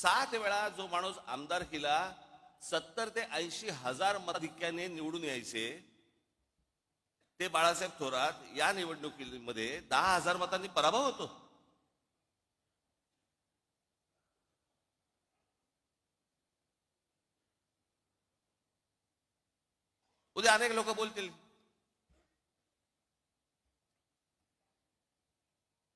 सात वेळा जो माणूस आमदार केला सत्तर ते ऐंशी हजार मताधिक्याने निवडून यायचे ते बाळासाहेब थोरात या निवडणुकीमध्ये दहा हजार मतांनी पराभव होतो. उद्या अनेक लोक बोलतील.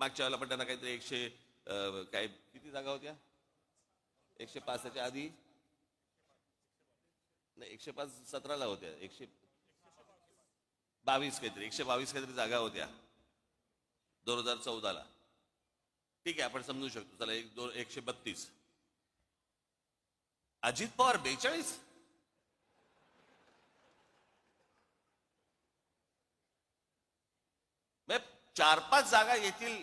मागच्या वेळेला पण त्यांना काहीतरी एकशे काय किती जागा होत्या? एकशे पाचच्या आधी? नाही एकशे पाच सतराला होत्या. एकशे बावीस काहीतरी एकशे बावीस काहीतरी जागा होत्या. दोन हजार चौदाला. ठीक आहे आपण समजू शकतो. चला एक दोन एकशे बत्तीस. अजित पवार बेचाळीस? म्हणजे चार पाच जागा येतील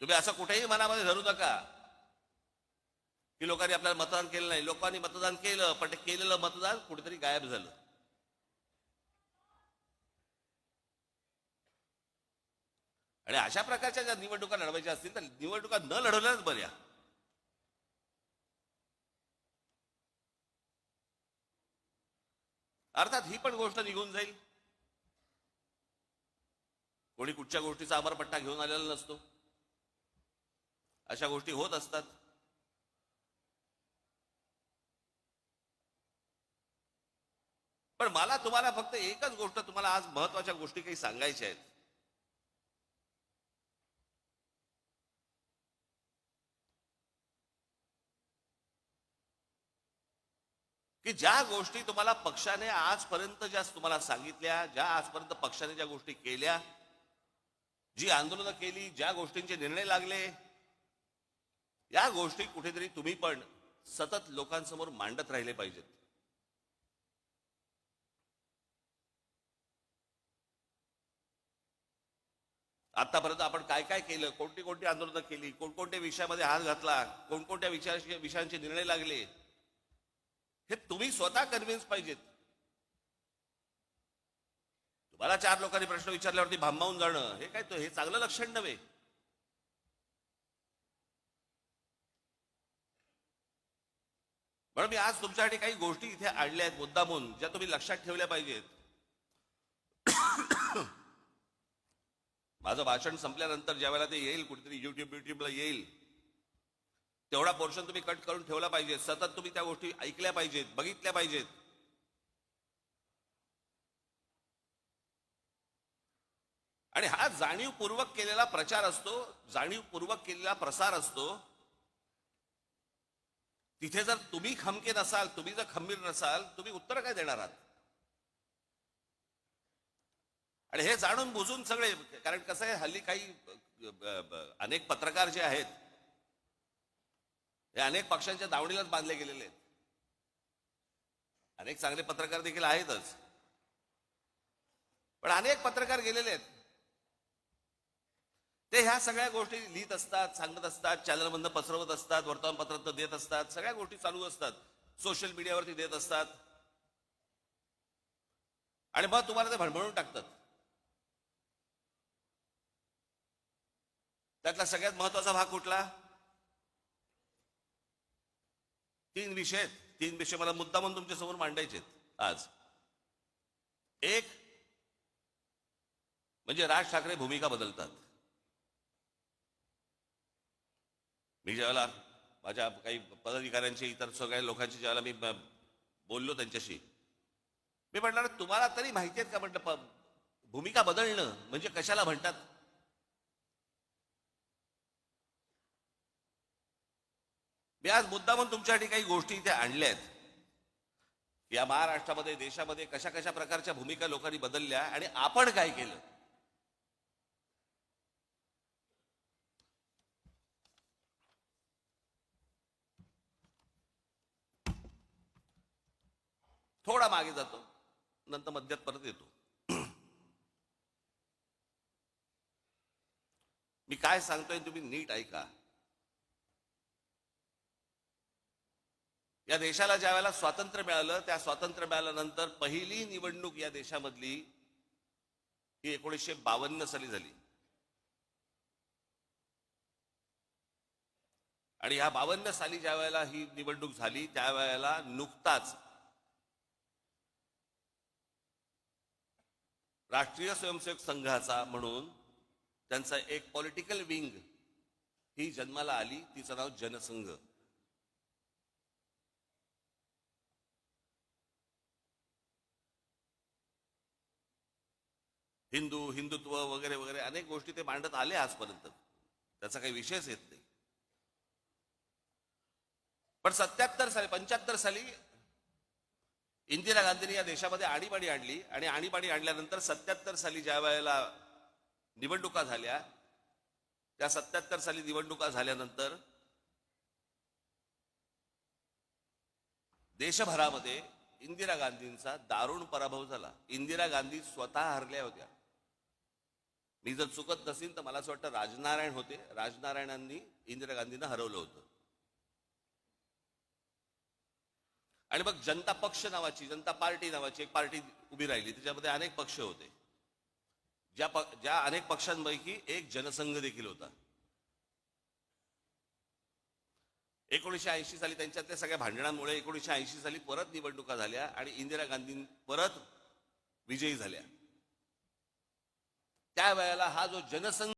तुम्ही असं कुठेही मनामध्ये धरू नका. की लोकांनी आपल्याला मतदान केलं नाही. लोकांनी मतदान केलं पण ते केलेलं मतदान कुठेतरी गायब झालं. आणि अशा प्रकारच्या ज्या निवडणुका लढवायच्या असतील तर निवडणुका न लढवल्याच बऱ्या. अर्थात ही पण गोष्ट निघून जाईल. कोणी कुठच्या गोष्टीचा अमरपट्टा घेऊन आलेला नसतो. अशा गोष्टी होत असतात. पण मला तुम्हाला फक्त एकच गोष्ट तुम्हाला आज महत्त्वाच्या गोष्टी काही सांगायच्या आहेत. की ज्या गोष्टी तुम्हाला पक्षाने आजपर्यंत ज्या तुम्हाला सांगितल्या ज्या आजपर्यंत पक्षाने ज्या गोष्टी केल्या जी आंदोलनं केली ज्या गोष्टींचे निर्णय लागले या गोष्टी कुठेतरी तुम्ही पण सतत लोकांसमोर मांडत राहिले पाहिजेत. आतापर्यंत आपण काय काय केलं? कोणती कोणती आंदोलनं केली? कोणकोणत्या विषयामध्ये हात घातला? कोणकोणत्या विषया विषयांचे निर्णय लागले? हे तुम्ही स्वतः कन्व्हिन्स पाहिजेत. तुम्हाला चार लोकांनी प्रश्न विचारल्यावरती भांबावून जाणं हे काय तो हे चांगलं लक्षण नव्हे. म्हणून मी आज तुमच्यासाठी काही गोष्टी इथे आणल्या आहेत मुद्दामून ज्या तुम्ही लक्षात ठेवल्या पाहिजेत. माझं भाषण संपल्यानंतर ज्या वेळेला ते येईल कुठेतरी युट्यूब युट्यूबला येईल तेवढा पोर्शन तुम्ही कट करून ठेवला पाहिजे सतत तुम्ही त्या गोष्टी ऐकल्या पाहिजेत बघितल्या पाहिजेत. आणि हा जाणीवपूर्वक केलेला प्रचार असतो जाणीवपूर्वक केलेला प्रसार असतो तिथे जर तुम्ही खमके नसाल तुम्ही जर खंबीर नसाल तुम्ही उत्तर काय देणार आहात? आणि हे जाणून बुजून सगळे कारण कसं आहे हल्ली काही अनेक पत्रकार जे आहेत हे अनेक पक्षांच्या दावणीलाच बांधले गेलेले आहेत. अनेक चांगले पत्रकार देखील आहेतच. पण अनेक पत्रकार गेलेले आहेत. ते ह्या सगळ्या गोष्टी लिहित असतात सांगत असतात चॅनलमधनं पसरवत असतात वर्तमानपत्रात देत असतात सगळ्या गोष्टी चालू असतात. सोशल मीडियावरती देत असतात. आणि मग तुम्हाला ते भणभणून टाकतात. त्यातला सगळ्यात महत्त्वाचा भाग कुठला? तीन विषय आहेत. तीन विषय मला मुद्दा म्हणून तुमच्यासमोर मांडायचे आहेत आज. एक म्हणजे राज ठाकरे भूमिका बदलतात. मी ज्यावेळेला माझ्या काही पदाधिकाऱ्यांशी इतर सगळ्या लोकांशी ज्यावेळेला मी बोललो त्यांच्याशी मी म्हणणार तुम्हाला तरी माहिती आहेत का? म्हटलं भूमिका बदलणं म्हणजे कशाला म्हणतात? मी आज मुद्दा म्हणून तुमच्यासाठी काही गोष्टी इथे आणल्या आहेत. या महाराष्ट्रामध्ये देशामध्ये कशा कशा प्रकारच्या भूमिका लोकांनी बदलल्या आणि आपण काय केलं? थोडा मागे जातो. नंतर मध्यात परत येतो. मी काय सांगतोय तुम्ही नीट ऐका. या देशाला ज्या वेळेला स्वातंत्र्य मिळालं त्या स्वातंत्र्य मिळाल्यानंतर पहिली निवडणूक या देशामधली ही एकोणीसशे बावन्न साली झाली. आणि ह्या बावन्न साली ज्या वेळेला ही निवडणूक झाली त्यावेळेला नुकताच राष्ट्रीय स्वयंसेवक संघाचा म्हणून त्यांचा एक पॉलिटिकल विंग ही जन्माला आली. तिचं नाव जनसंघ. हिंदू हिंदुत्व वगैरे वगैरे अनेक गोष्टी ते मांडत आले आजपर्यंत. त्याचा काही विषयच येत नाही. पण सत्याहत्तर साली पंच्याहत्तर साली इंदिरा गांधींनी या देशामध्ये आणीबाणी आणली आणि आणीबाणी आणल्यानंतर सत्याहत्तर साली ज्या वेळेला निवडणुका झाल्या त्या सत्याहत्तर साली निवडणुका झाल्यानंतर देशभरामध्ये इंदिरा गांधींचा दारुण पराभव झाला. इंदिरा गांधी स्वतः हरल्या होत्या. मी जर चुकत नसेल तर मला असं वाटतं राजनारायण होते. राजनारायणांनी इंदिरा गांधींना हरवलं होतं. आणि मग जनता पक्ष नावाची जनता पार्टी नावाची एक पार्टी उभी राहिली त्याच्यामध्ये अनेक पक्ष होते. ज्या ज्या अनेक पक्षांपैकी एक जनसंघ देखील होता. एकोणीशे ऐंशी साली त्यांच्यातल्या सगळ्या भांडणांमुळे एकोणीशे ऐंशी साली परत निवडणुका झाल्या आणि इंदिरा गांधी परत विजयी झाल्या. त्यावेळेला हा जो जनसंघ